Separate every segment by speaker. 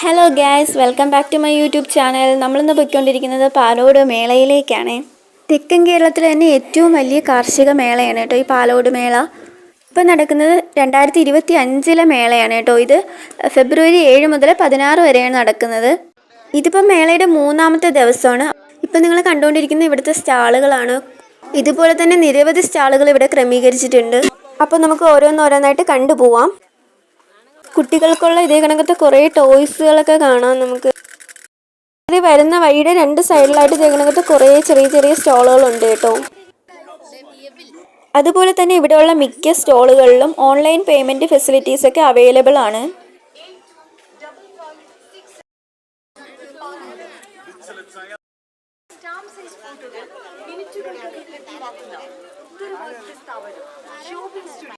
Speaker 1: Hello guys welcome back to my YouTube channel നമ്മളിന്ന് പോയിക്കൊണ്ടിരിക്കുന്നത് പാലോട് മേളയിലേക്കാണ്. തെക്കൻ കേരളത്തിലെ തന്നെ ഏറ്റവും വലിയ കാർഷിക മേളയാണ് കേട്ടോ ഈ പാലോട് മേള. ഇപ്പം നടക്കുന്നത് രണ്ടായിരത്തി ഇരുപത്തി അഞ്ചിലെ മേളയാണ് കേട്ടോ ഇത്. ഫെബ്രുവരി ഏഴ് മുതൽ പതിനാറ് വരെയാണ് നടക്കുന്നത്. ഇതിപ്പം മേളയുടെ മൂന്നാമത്തെ ദിവസമാണ്. ഇപ്പം നിങ്ങൾ കണ്ടുകൊണ്ടിരിക്കുന്ന ഇവിടുത്തെ സ്റ്റാളുകളാണ്. ഇതുപോലെ തന്നെ നിരവധി സ്റ്റാളുകൾ ഇവിടെ ക്രമീകരിച്ചിട്ടുണ്ട്. അപ്പോൾ നമുക്ക് ഓരോന്നോരോന്നായിട്ട് കണ്ടുപോവാം. കുട്ടികൾക്കുള്ള ഇതേ കണക്കത്തെ കുറേ ടോയ്സുകളൊക്കെ കാണാം നമുക്ക്. ഇത് വരുന്ന വഴിയുടെ രണ്ട് സൈഡിലായിട്ട് ഇതേ കണക്കത്തെ കുറേ ചെറിയ ചെറിയ സ്റ്റോളുകളുണ്ട് കേട്ടോ. അതുപോലെ തന്നെ ഇവിടെയുള്ള മിക്ക സ്റ്റോളുകളിലും ഓൺലൈൻ പേയ്മെന്റ് ഫെസിലിറ്റീസ് ഒക്കെ അവൈലബിൾ ആണ്.
Speaker 2: സ്റ്റാമ്പ്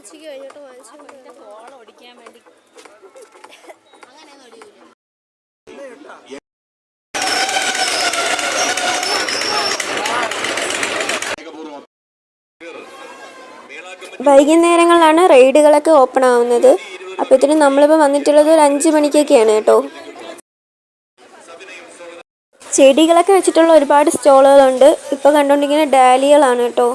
Speaker 3: അമ്മച്ചിക്ക് കഴിഞ്ഞിട്ട് വാങ്ങിച്ചു
Speaker 4: ഫോൺ ഓടിക്കാൻ വേണ്ടി.
Speaker 1: വൈകുന്നേരങ്ങളിലാണ് റൈഡുകളൊക്കെ ഓപ്പൺ ആവുന്നത്. അപ്പോൾ ഇതിന് നമ്മളിപ്പോൾ വന്നിട്ടുള്ളത് ഒരു അഞ്ച് മണിക്കൊക്കെയാണ് കേട്ടോ. ചെടികളൊക്കെ വെച്ചിട്ടുള്ള ഒരുപാട് സ്റ്റോളുകളുണ്ട്. ഇപ്പോൾ കണ്ടുകൊണ്ടിരിക്കുന്ന ഡാലികളാണ് കേട്ടോ.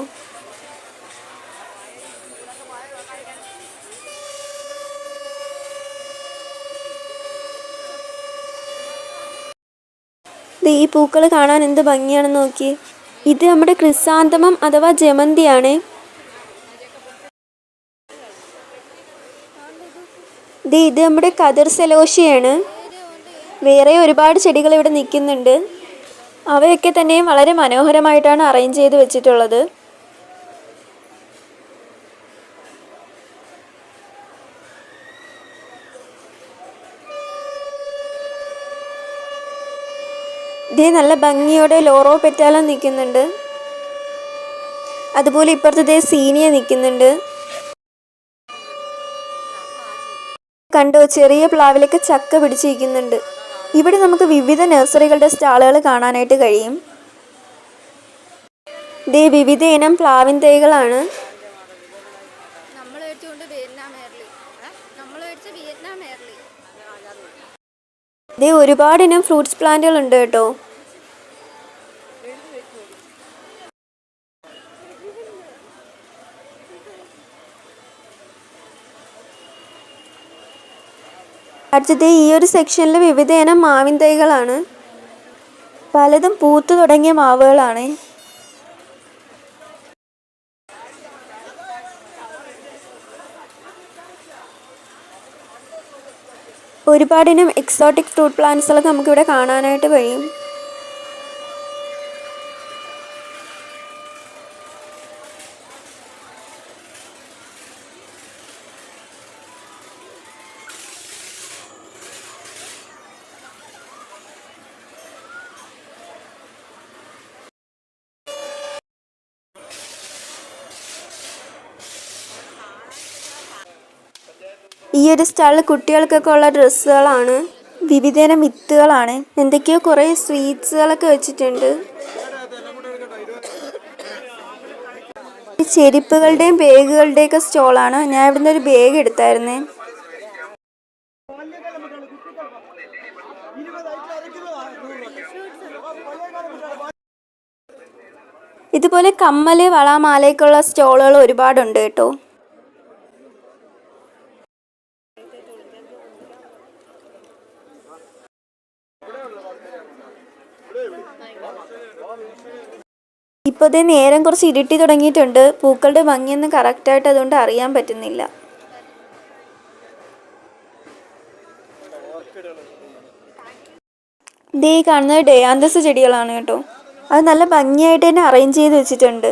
Speaker 1: ഈ പൂക്കൾ കാണാൻ എന്ത് ഭംഗിയാണെന്ന് നോക്കി ഇത് നമ്മുടെ ക്രിസാന്തമം അഥവാ ജമന്തിയാണ്. ദേ ഇത് നമ്മുടെ കതിർ സെലോഷിയാണ് വേറെ ഒരുപാട് ചെടികൾ ഇവിടെ നിൽക്കുന്നുണ്ട്. അവയൊക്കെ തന്നെയും വളരെ മനോഹരമായിട്ടാണ് അറേഞ്ച് ചെയ്ത് വെച്ചിട്ടുള്ളത്. ഇതേ നല്ല ഭംഗിയോടെ ലോറോ പെറ്റാലം നിൽക്കുന്നുണ്ട്. അതുപോലെ ഇപ്പുറത്ത് ഇതേ സീനിയ നിൽക്കുന്നുണ്ട്. കണ്ടോ ചെറിയ പ്ലാവിലൊക്കെ ചക്ക പിടിച്ചിരിക്കുന്നുണ്ട്. ഇവിടെ നമുക്ക് വിവിധ നഴ്സറികളുടെ സ്റ്റാളുകൾ കാണാനായിട്ട് കഴിയും. ദേ വിവിധ ഇനം പ്ലാവിൻ തൈകളാണ്. ദേ ഒരുപാട് ഇനം ഫ്രൂട്ട്സ് പ്ലാന്റുകൾ ഉണ്ട് കേട്ടോ. അടുത്തത് ഈ ഒരു സെക്ഷനിൽ വിവിധ ഇനം മാവിൻ തൈകളാണ്. പലതും പൂത്തു തുടങ്ങിയ മാവുകളാണ്. ഒരുപാടിനും എക്സോട്ടിക് ഫ്രൂട്ട് പ്ലാന്റ്സുകളൊക്കെ നമുക്കിവിടെ കാണാനായിട്ട് കഴിയും. ഒരു സ്റ്റാളിൽ കുട്ടികൾക്കൊക്കെ ഉള്ള ഡ്രസ്സുകളാണ്. വിവിധതരം വിത്തുകളാണ് എന്തൊക്കെയോ കുറേ സ്വീറ്റ്സുകളൊക്കെ വെച്ചിട്ടുണ്ട്. ചെരുപ്പുകളുടെയും ബാഗുകളുടെയും ഒക്കെ സ്റ്റോളാണ്. ഞാൻ ഇവിടുന്ന് ഒരു ബാഗ് എടുത്തായിരുന്നേ. ഇതുപോലെ കമ്മൽ വള മാലയ്ക്കുള്ള സ്റ്റോളുകൾ ഒരുപാടുണ്ട് കേട്ടോ. ഇപ്പോൾ ഇതേ നേരം കുറച്ച് ഇരുട്ടി തുടങ്ങിയിട്ടുണ്ട്. പൂക്കളുടെ ഭംഗിയൊന്നും കറക്റ്റായിട്ട് അതുകൊണ്ട് അറിയാൻ പറ്റുന്നില്ല. ഈ കാണുന്നത് ഡയാന്തസ് ചെടികളാണ് കേട്ടോ. അത് നല്ല ഭംഗിയായിട്ട് തന്നെ അറേഞ്ച് ചെയ്ത് വെച്ചിട്ടുണ്ട്.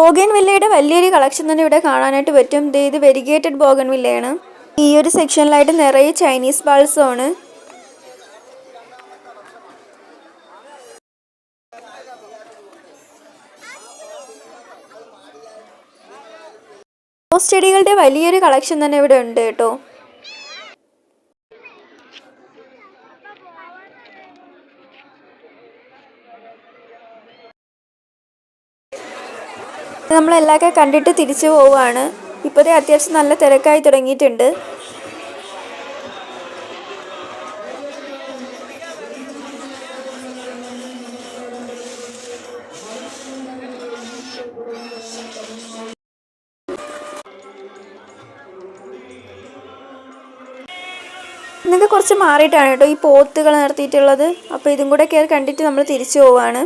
Speaker 1: ബോഗൻ വില്ലയുടെ വലിയൊരു കളക്ഷൻ തന്നെ ഇവിടെ കാണാനായിട്ട് പറ്റും. ഇത് വെരിഗേറ്റഡ് ബോഗൻ വില്ലയാണ് ഈ ഒരു സെക്ഷനിലായിട്ട് നിറയെ ചൈനീസ് ബാൾസും ആണ്. റോസ് ചെടികളുടെ വലിയൊരു കളക്ഷൻ തന്നെ ഇവിടെ ഉണ്ട് കേട്ടോ. നമ്മളെല്ലാമൊക്കെ കണ്ടിട്ട് തിരിച്ചു പോവുകയാണ്. ഇപ്പോഴത്തെ അത്യാവശ്യം നല്ല തിരക്കായി തുടങ്ങിയിട്ടുണ്ട്. ഇന്നൊക്കെ കുറച്ച് മാറിയിട്ടാണ് കേട്ടോ ഈ പോത്തുകൾ നിർത്തിയിട്ടുള്ളത്. അപ്പോൾ ഇതും കൂടെ കയറി കണ്ടിട്ട് നമ്മൾ തിരിച്ചു പോവാണ്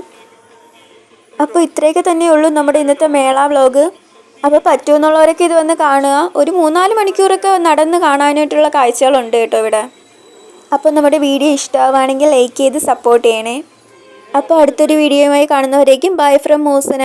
Speaker 1: അപ്പോൾ ഇത്രയൊക്കെ തന്നെയുള്ളൂ നമ്മുടെ ഇന്നത്തെ മേള വ്ലോഗ്. അപ്പോൾ പറ്റുമെന്നുള്ളവരൊക്കെ ഇത് വന്ന് കാണുക. ഒരു മൂന്നാൽ മണിക്കൂറൊക്കെ നടന്ന് കാണാനായിട്ടുള്ള കാഴ്ചകളുണ്ട് കേട്ടോ ഇവിടെ. അപ്പോൾ നമ്മുടെ വീഡിയോ ഇഷ്ടമാവുകയാണെങ്കിൽ ലൈക്ക് ചെയ്ത് സപ്പോർട്ട് ചെയ്യണേ. അപ്പോൾ അടുത്തൊരു വീഡിയോയുമായി കാണുന്നവരേക്കും ബൈ ഫ്രം മൂസന.